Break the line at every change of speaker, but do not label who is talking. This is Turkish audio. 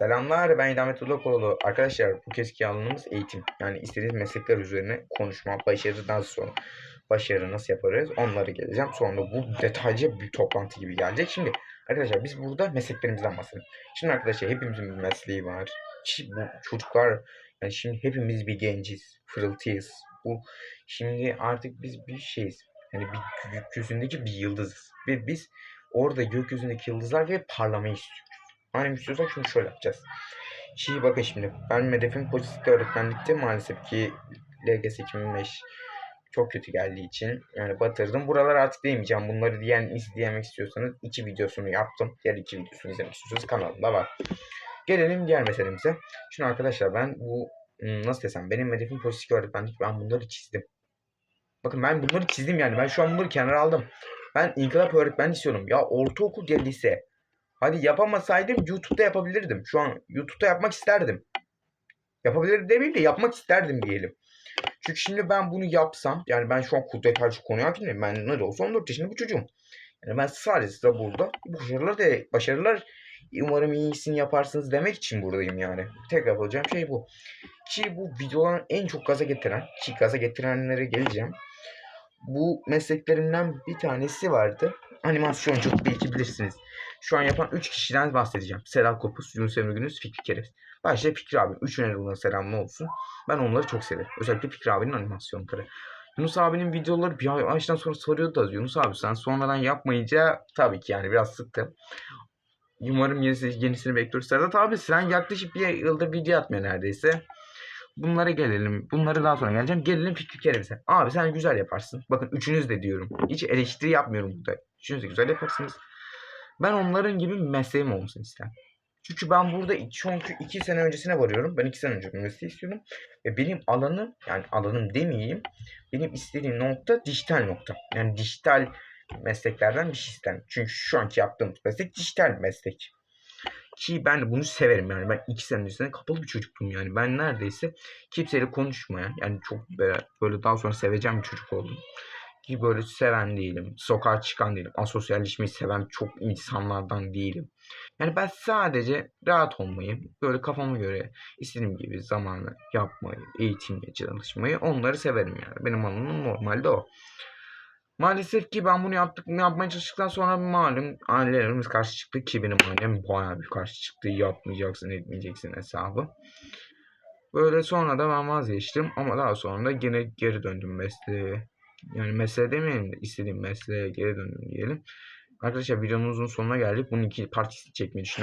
Selamlar ben İdamet Ulakoğlu. Arkadaşlar bu keski alanımız eğitim. Yani istediğiniz meslekler üzerine konuşma, başarıdan sonra başarı nasıl yaparız onları geleceğim. Sonra bu detaylıca bir toplantı gibi gelecek. Şimdi arkadaşlar biz burada mesleklerimizden bahsedelim. Şimdi arkadaşlar hepimizin bir mesleği var. Şimdi bu çocuklar yani şimdi hepimiz bir genciz, fırıltıyız. Bu şimdi artık biz bir şeyiz. Yani bir gökyüzündeki bir yıldızız. Ve biz orada gökyüzündeki yıldızlar ve parlamayı istiyoruz. Hani istiyorsak şunu şöyle yapacağız. Şimdi bakın şimdi ben hedefim pozitif öğretmenlikte maalesef ki LGS 2005 çok kötü geldiği için yani batırdım. Buralara artık değmeyeceğim. Bunları diyen izlemek istiyorsanız iki videosunu yaptım. Diğer iki videosunu izlemek istiyorsanız kanalımda var. Gelelim diğer meselemize. Şimdi arkadaşlar ben bu hmm, nasıl desem benim hedefim pozitif öğretmenlik. Ben bunları çizdim. Bakın ben bunları çizdim yani. Ben şu an bunları kenara aldım. Ben inkılap öğretmen istiyorum. Ya ortaokul ya lise. Hadi yapamasaydım YouTube'da yapabilirdim. Şu an YouTube'da yapmak isterdim. Yapabilirdim demeyeyim de yapmak isterdim diyelim. Çünkü şimdi ben bunu yapsam yani ben şu an kudret karşı konuya hakimim. Ben ne de olsa 14 yaşında bu çocuğum. Yani ben sadece size burada başarılar da başarılar umarım iyisini yaparsınız demek için buradayım yani. Tek yapacağım şey bu. Ki bu videoların en çok gaza getiren ki gaza getirenlere geleceğim. Bu mesleklerimden bir tanesi vardı. Animasyonculuk belki bilirsiniz. Şu an yapan 3 kişiden bahsedeceğim. Sedat Kopuz, Yunus Emre Gündüz, Fikri Keres. Başta Fikri abi. Üçüne de buradan selamlı olsun. Ben onları çok severim. Özellikle Fikri abinin animasyonları. Yunus abinin videoları bir ay- aydan sonra soruyordu da Yunus abi sen sonradan yapmayınca tabii ki yani biraz sıktı. Umarım yenisi, yenisini bekliyoruz. Sedat abi sen yaklaşık bir yıldır video atmıyor neredeyse. Bunlara gelelim. Bunları daha sonra geleceğim. Gelelim Fikri Kerem'e. Abi sen güzel yaparsın. Bakın üçünüz de diyorum. Hiç eleştiri yapmıyorum burada. Üçünüz de güzel yaparsınız. Ben onların gibi mesleğim olmasını isterim. Çünkü ben burada çünkü iki sene öncesine varıyorum. Ben iki sene önce üniversite istiyordum. Ve benim alanım yani alanım demeyeyim. Benim istediğim nokta dijital nokta. Yani dijital mesleklerden bir şey isterim. Çünkü şu anki yaptığım meslek dijital meslek. Ki ben bunu severim yani. Ben iki sene öncesinde kapalı bir çocuktum yani. Ben neredeyse kimseyle konuşmayan yani çok böyle, daha sonra seveceğim bir çocuk oldum. Ki böyle seven değilim. Sokağa çıkan değilim. Asosyalleşmeyi seven çok insanlardan değilim. Yani ben sadece rahat olmayı, böyle kafama göre istediğim gibi zamanla yapmayı, eğitimle çalışmayı onları severim yani. Benim alanım normalde o. Maalesef ki ben bunu yaptık, yapmaya çalıştıktan sonra malum ailelerimiz karşı çıktı ki benim ailem bayağı bir karşı çıktı. Yapmayacaksın, etmeyeceksin hesabı. Böyle sonra da ben vazgeçtim ama daha sonra da gene geri döndüm mesleğe. Yani mesleğe demeyelim de istediğim mesleğe geri döndüm diyelim. Arkadaşlar videomuzun sonuna geldik. Bunun iki partisini çekmeyi düşünüyorum.